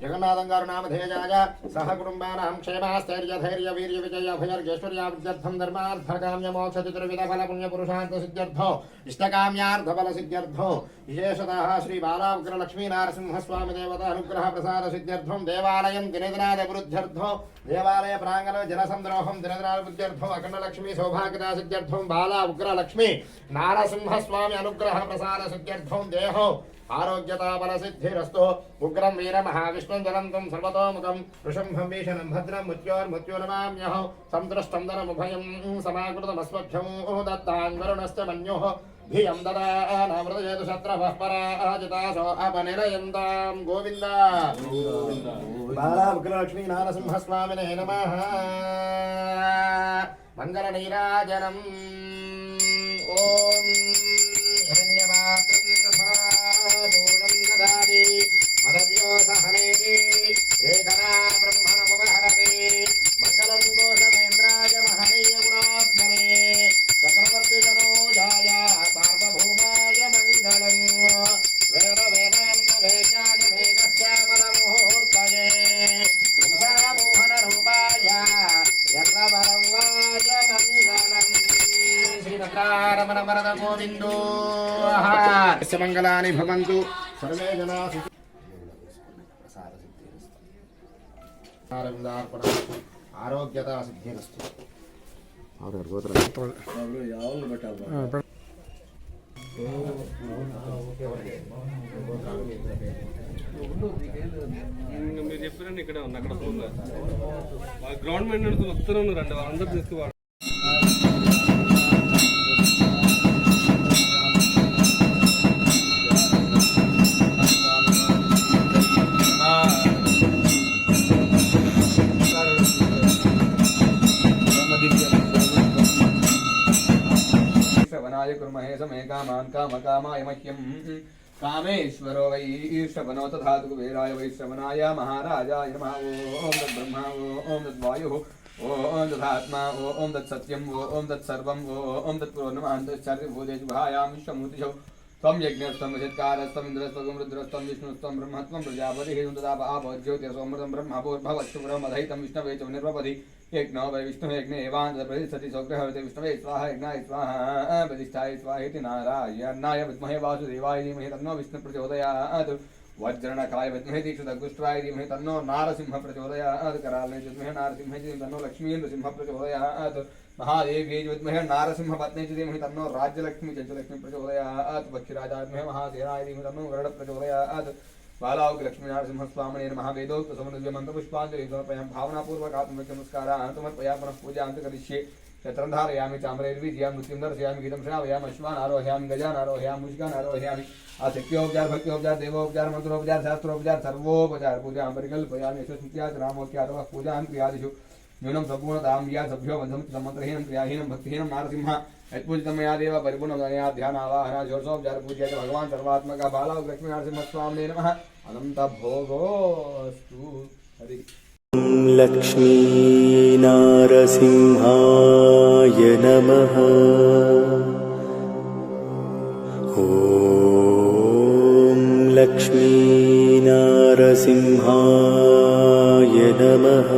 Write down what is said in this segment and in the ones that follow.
जगन्नाथं करुणामधेयाय सह कुटुम्बानां क्षेमास्थैर्यधैर्यवीर्यविजयभयर्गेश्वर्यावृत्यर्थं धर्मार्थकाम्यमोक्षतिर्विधफलपुण्यपुरुषान्तसिद्ध्यर्थो इष्टकाम्यार्थफलसिद्ध्यर्थो विशेषतः श्रीबालावग्रलक्ष्मीनारसिंहस्वामिदेवतानुग्रहप्रसादसिद्ध्यर्थं देवालयं दिनदिनादभिवृद्ध्यर्थो देवालयप्राङ्गणो जनसन्दरोहं दिनदिनाभिवृद्ध्यर्थम् अखण्डलक्ष्मी सौभाग्यदासिद्ध्यर्थं बाला ఆరోగ్యతాపరసిద్ధిరస్తు ఉగ్రం వీరమహావిష్ణుం జనంతం సర్వతోముఖం. వృషంభం భీషణం భద్రం ముత్యోర్ముత్యోర్మామ్యహం సంతృష్టం ధనముభయం సమాకృతమస్మభ్యం దత్తాన్వరుణశ్చ మన్యుః. ధియం దదానవృతయేతు శత్రవః పరాజితాసో అపనిలయంతాం గోవింద. బాలాముఖలక్ష్మీ నారసింహస్వామినే నమః. మంగళనీరాజనం ఓ మంగళాని భవంతు. సర్వే జనా ఆరోగ్యత సిద్ధిరస్తు ఇంకా మీరు చెప్పారని ఇక్కడే ఉన్నా అక్కడ గ్రౌండ్ మెంట్ వస్తూనే ఉన్నారండి వాళ్ళందరూ తీసుకువాడు श्रवणाय कुर्महे समे कामान् कामकामाय मह्यम्। कामेश्वरो वै श्रवणो तथा कुबेराय वै श्रवणाय महाराजाय नमः। ॐ तद्ब्रह्मा ॐ तद्वायुः। ॐ तथात्मा ॐ तत्सत्यम् ॐ तत्सर्वम् ॐ तत्पूर्णमान् तच्चार्यभूते शुभायां विश्वमूर्तिशौ त्वं यज्ञस्त्वं वचत्कारस्त्वम् इन्द्रस्त्वं रुद्रस्त्वं विष्णुस्त्वं ब्रह्मत्वं प्रजापतिः तदा आपज्योतिरसोमृतं ब्रह्मभूर्भवत्सुभ्रमधैतं विष्णवे च निर्वपति यज्ञो वै विष्णुः यज्ञे एवान् प्रतिष्ठति सौग्रहवते विष्णवे स्वाहा यज्ञाय स्वाहा प्रतिष्ठाय स्वाहेति नारायणाय विद्महे वासुदेवाय धीमहि तन्नो विष्णु प्रचोदयात् वज्रणकाय विद्महे दीक्षितगुष्ट्वाय धीमहि तन्नो नारसिंह प्रचोदयात् करालने विद्महे नारसिंह तन्नो लक्ष्मी नृसिंह प्रचोदयात् महादेव्यै विद्महे नारसिंहपत्नी च धीमहि तन्नो राज्यलक्ष्मी चञ्चलक्ष्मी प्रचोदयात् पक्षिराजा विद्महे महासेनाय धीमहि तन्नो गरुड बालाओं के लक्ष्मी नारायण सिंह स्वामी ने महावेदो तो समझ लिया मंत्र पुष्पांजलि तो प्रयाम भावना पूर्वक आत्म के नमस्कार अंत मत प्रयाम पर पूजा अंत कर दिशे चतरंधार यामि चामरे रवि जिया मृत्युम बालाओक लक्ष्मीनारसिंहस्वामणे नमः वेदोक्तसमनुज मन्त्रपुष्पाञ्जलि समर्पयामि भावनापूर्वकात्मकनमस्कारान् समर्पयामि पुनः पूजान्त करिष्ये। क्षत्रं धारयामि चाम्रैर्वीर्यां नृत्यं दर्शयामि, गीतं भक्ति अश्वान् आरोहयामि गजान् आरोहयामि मुष्कान् आरोहयामि आसक्योपचार सर्वो देवोपचार पूजा शास्त्रोपचार, सर्वोपचार पूजां परिकल्पयामि। यशस्मृत्या रामोक्या अथवा पूजां क्रियादिषु। न्यूनं सम्पूर्णतां या सभ्यो बन्धं समन्त्रहीनं क्रियाहीनं भक्तिहीनं नारसिंह। यत्पूजितं मया देव परिपूर्णतया ध्यानावाहना षोडशोपचार पूज्य च भगवान् सर्वात्मकः बाला लक्ष्मी नरसिंहस्वामिने नमः। अनन्तभोगोऽस्तु। हरि। लक्ष्मीनारसिंहाय नमः। ॐ लक्ष्मीनारसिंहाय नमः।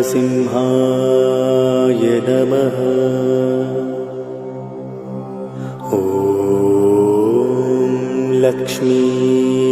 नरसिंहाय नमः। ॐ लक्ष्मी।